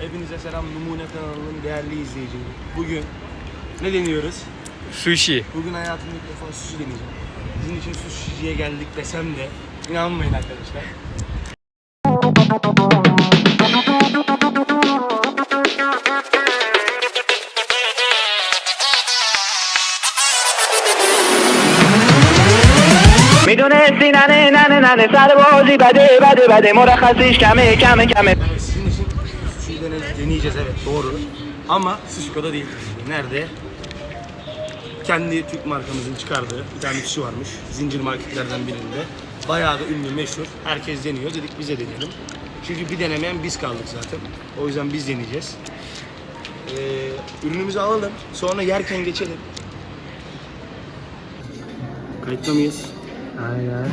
Hepinize selam Numune kanalının değerli izleyicileri. Bugün ne deniyoruz? Sushi. Bugün hayatımda ilk defa sushi deneyeceğim. Sizin için sushi'ciye geldik desem de inanmayın arkadaşlar. میدونستی ننه ننه ننه سر بازی بده بده بده مرخصیش کمه کمه کمه Dene- deneyeceğiz evet doğru. Ama Sushiko'da değil. Nerede? Kendi Türk markamızın çıkardığı bir tane sushi varmış. Zincir marketlerden birinde. Bayağı da ünlü, meşhur. Herkes deniyor. Dedik bize deneyelim. Çünkü bir denemeyen biz kaldık zaten. O yüzden biz deneyeceğiz. Ee, ürünümüzü alalım. Sonra yerken geçelim. Kayıtta mıyız? Aynen.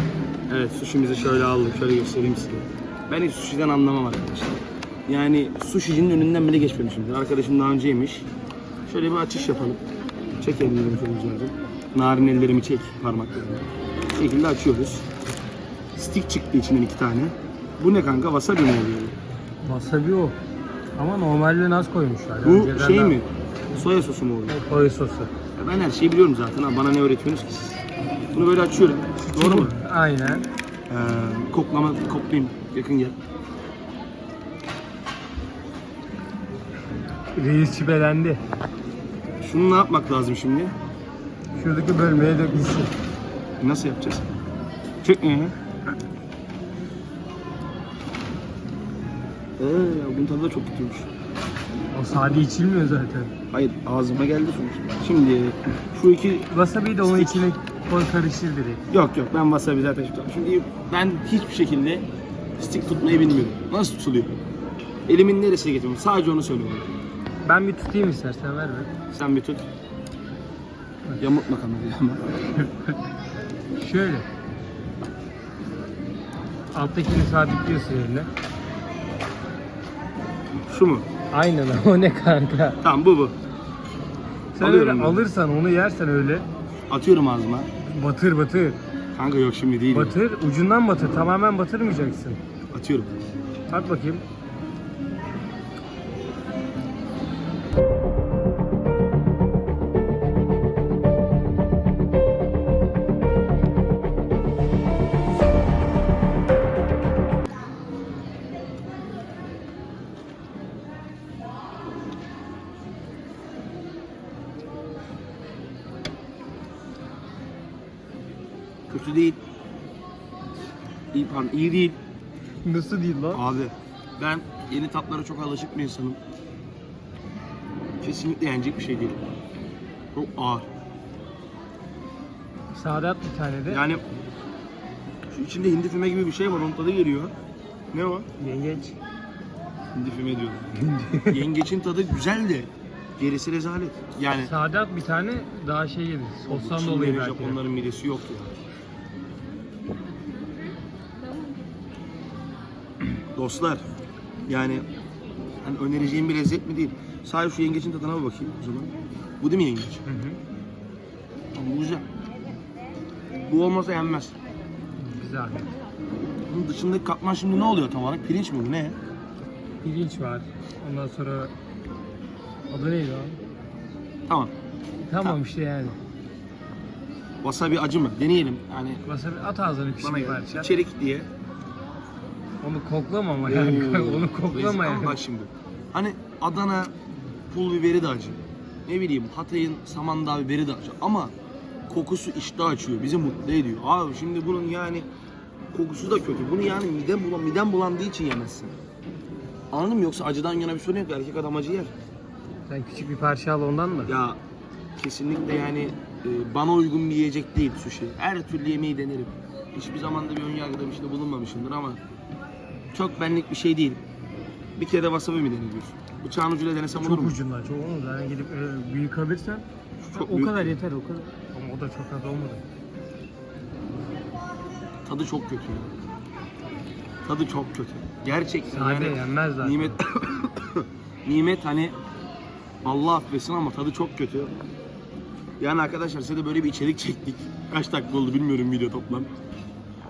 Evet sushi'mizi şöyle aldık. Şöyle göstereyim size. Ben hiç sushi'den anlamam arkadaşlar. Yani sushi'cinin önünden bile geçmemişimdir. Arkadaşım daha önce yemiş. Şöyle bir açış yapalım. Çek ellerimi şöyle güzelce. Narin ellerimi çek parmaklarımı. Bu şekilde açıyoruz. Stick çıktı içinden iki tane. Bu ne kanka? Wasabi mi oluyor? Wasabi o. Ama normalde az koymuşlar. Bu Önceden şey daha- mi? Soya sosu mu oluyor? Soya sosu. Ya ben her şeyi biliyorum zaten ha. Bana ne öğretiyorsunuz ki siz? Bunu böyle açıyorum. Doğru mu? Aynen. Ee, koklama, koklayayım. Yakın gel. Reis şüphelendi. Şunu ne yapmak lazım şimdi? Şuradaki bölmeye dökmüşsün. Nasıl yapacağız? Çekme ya. Ee, bunun tadı da çok kötüymüş. O sade içilmiyor zaten. Hayır ağzıma geldi sonuçta. Şimdi şu iki... Wasabi'yi de onun içine koy karıştır direkt. Yok yok ben wasabi zaten şimdi. Şimdi ben hiçbir şekilde stick tutmayı bilmiyorum. Nasıl tutuluyor? Elimin neresine getiriyorum? Sadece onu bana. Ben bir tutayım istersen ver be. Sen bir tut. Yamultma kamerayı ama. Şöyle. Alttakini sabitliyorsun eline. Şu mu? Aynen o ne kanka. Tamam bu bu. Sen Alıyorum öyle ben. alırsan onu yersen öyle Atıyorum ağzıma. batır batır. Kanka yok şimdi değil. Batır ucundan batır tamamen batırmayacaksın. Atıyorum. At bakayım. Kötü değil. İyi, pardon, iyi değil. Nasıl değil lan? Abi ben yeni tatlara çok alışık bir insanım. Kesinlikle yenecek bir şey değil. Çok ağır. Sade at bir tane de. Yani şu içinde hindi füme gibi bir şey var onun tadı geliyor. Ne o? Yengeç. Hindi füme diyorum. Yengeçin tadı güzel de gerisi rezalet. Yani Sade at bir tane daha şey yeriz. Sostan dolayı belki. Japonların midesi yok ya. Dostlar yani hani önereceğim bir lezzet mi değil. Sadece şu yengeçin tadına bir bakayım o zaman. Bu değil mi yengeç? Hı hı. Bu güzel. Bu olmasa yenmez. Güzel. Bunun dışındaki katman şimdi ne oluyor tam olarak? Pirinç mi bu ne? Pirinç var. Ondan sonra adı neydi o? Tamam. Tamam işte yani. Wasabi acı mı? Deneyelim. Yani Wasabi at ağzına küçük bana bir gel. parça. İçerik diye. Onu koklama ama yani. Oo, Onu koklama Ama yani. Bak şimdi. Hani Adana pul biberi de acı. Ne bileyim Hatay'ın Samandağ biberi de acı. Ama kokusu iştah açıyor. Bizi mutlu ediyor. Abi şimdi bunun yani kokusu da kötü. Bunu yani midem, bulan, midem bulandığı için yemezsin. Anladın mı? Yoksa acıdan yana bir sorun yok. Erkek adam acı yer. Sen küçük bir parça al ondan da. Ya kesinlikle yani e, bana uygun bir yiyecek değil sushi. Her türlü yemeği denerim. Hiçbir zaman da bir önyargıda bir şeyde bulunmamışımdır ama çok benlik bir şey değil. Bir kere de wasabi mi deniliyorsun? Bıçağın ucuyla denesem olur Çok mu? ucundan çok olmadı. Yani gidip e, büyük alırsan Çok o büyük. kadar yeter o kadar. Ama o da çok az olmadı. Tadı çok kötü. ya. Tadı çok kötü. Gerçekten Sade yani yenmez zaten. nimet nimet hani Allah affetsin ama tadı çok kötü. Yani arkadaşlar size de böyle bir içerik çektik. Kaç dakika oldu bilmiyorum video toplam.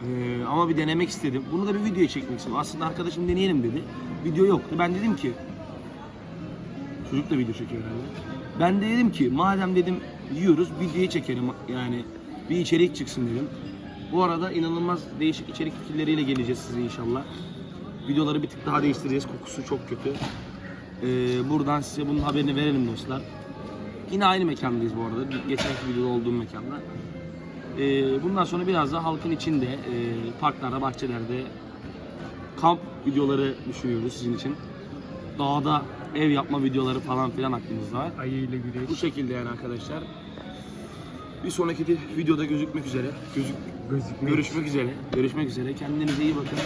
Ee, ama bir denemek istedim. Bunu da bir videoya çekmek istedim. Aslında arkadaşım deneyelim dedi. Video yoktu. Ben dedim ki Çocuk da video çekiyor herhalde. Ben de dedim ki madem dedim yiyoruz videoyu çekelim yani bir içerik çıksın dedim. Bu arada inanılmaz değişik içerik fikirleriyle geleceğiz size inşallah. Videoları bir tık daha değiştireceğiz. Kokusu çok kötü. Ee, buradan size bunun haberini verelim dostlar. Yine aynı mekandayız bu arada. Geçenki videoda olduğum mekanda. Ee, bundan sonra biraz daha halkın içinde, e, parklarda, bahçelerde kamp videoları düşünüyoruz sizin için. Dağda ev yapma videoları falan filan aklımızda var. Ayı ile Bu güreş. şekilde yani arkadaşlar. Bir sonraki de videoda gözükmek üzere. Gözük Gözükmek. görüşmek üzere. Görüşmek üzere. Kendinize iyi bakın.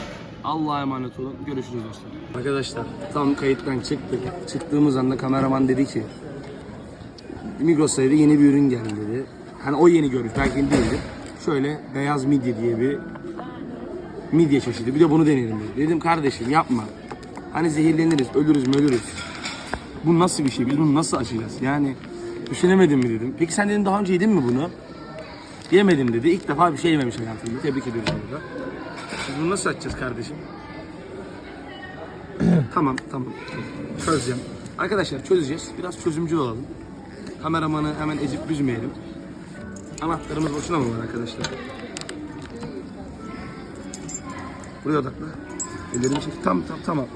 Allah'a emanet olun. Görüşürüz dostlar. Arkadaşlar tam kayıttan çıktık. Çıktığımız anda kameraman dedi ki Migros'ta yeni bir ürün geldi dedi. Hani o yeni görmüş belki değildir. Şöyle beyaz midye diye bir midye çeşidi. Bir de bunu deneyelim dedi. Dedim kardeşim yapma. Hani zehirleniriz, ölürüz, ölürüz. Bu nasıl bir şey? Biz bunu nasıl açacağız? Yani düşünemedim mi dedim. Peki sen dedim daha önce yedin mi bunu? Yemedim dedi. İlk defa bir şey yememiş hayatımda. Tebrik ediyoruz burada. Biz bunu nasıl açacağız kardeşim? tamam, tamam. Çözeceğim. Arkadaşlar çözeceğiz. Biraz çözümcü olalım. Kameramanı hemen ezip üzmeyelim. Anahtarımız boşuna mı var arkadaşlar? Buraya odakla. Ellerimi çek. Tam, tam, tamam.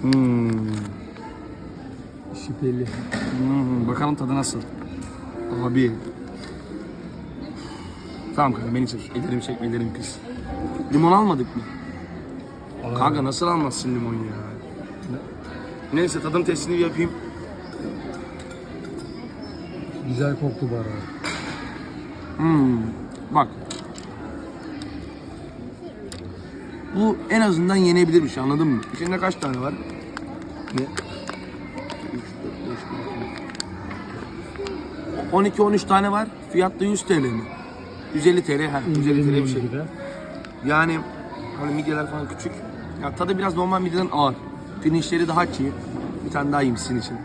Hmm. Şüpheli. Hmm, bakalım tadı nasıl? Abi. Tamam kanka beni çek. Ellerimi çek, ellerimi pis. Limon almadık mı? Kanka nasıl almazsın limon ya? Neyse tadım testini bir yapayım. Güzel koktu bu arada. Hmm, bak. Bu en azından yenebilir bir şey anladın mı? İçinde kaç tane var? Ne? 12-13 tane var. Fiyat da 100 TL mi? 150 TL. Ha, 150 TL bir şey. Yani hani midyeler falan küçük. Ya tadı biraz normal midyeden ağır. Pirinçleri daha çiğ. Bir tane daha yiyeyim sizin için.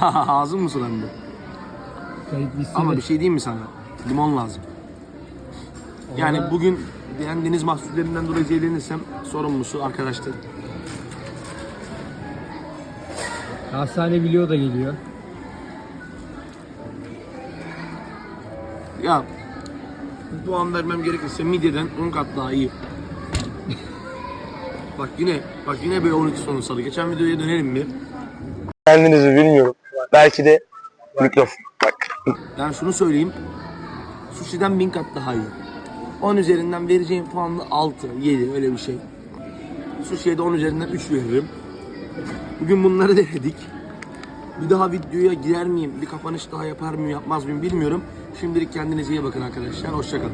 Ağzım mı sulandı? Ama bir şey diyeyim mi sana? Limon lazım. Yani bugün yani deniz mahsullerinden dolayı zehirlenirsem sorumlusu arkadaşlar. Hastane biliyor da geliyor. Ya puan vermem gerekirse midyeden 10 kat daha iyi. bak yine bak yine böyle 12 sonu Geçen videoya dönelim mi? Kendinizi bilmiyorum. Belki de mikrofon. Bak. Yani şunu söyleyeyim. Sushi'den bin kat daha iyi. 10 üzerinden vereceğim puan da 6, 7 öyle bir şey. Sushi'ye de 10 üzerinden 3 veririm. Bugün bunları denedik. Bir daha videoya girer miyim? Bir kapanış daha yapar mıyım, yapmaz mıyım bilmiyorum. Şimdilik kendinize iyi bakın arkadaşlar. Hoşçakalın.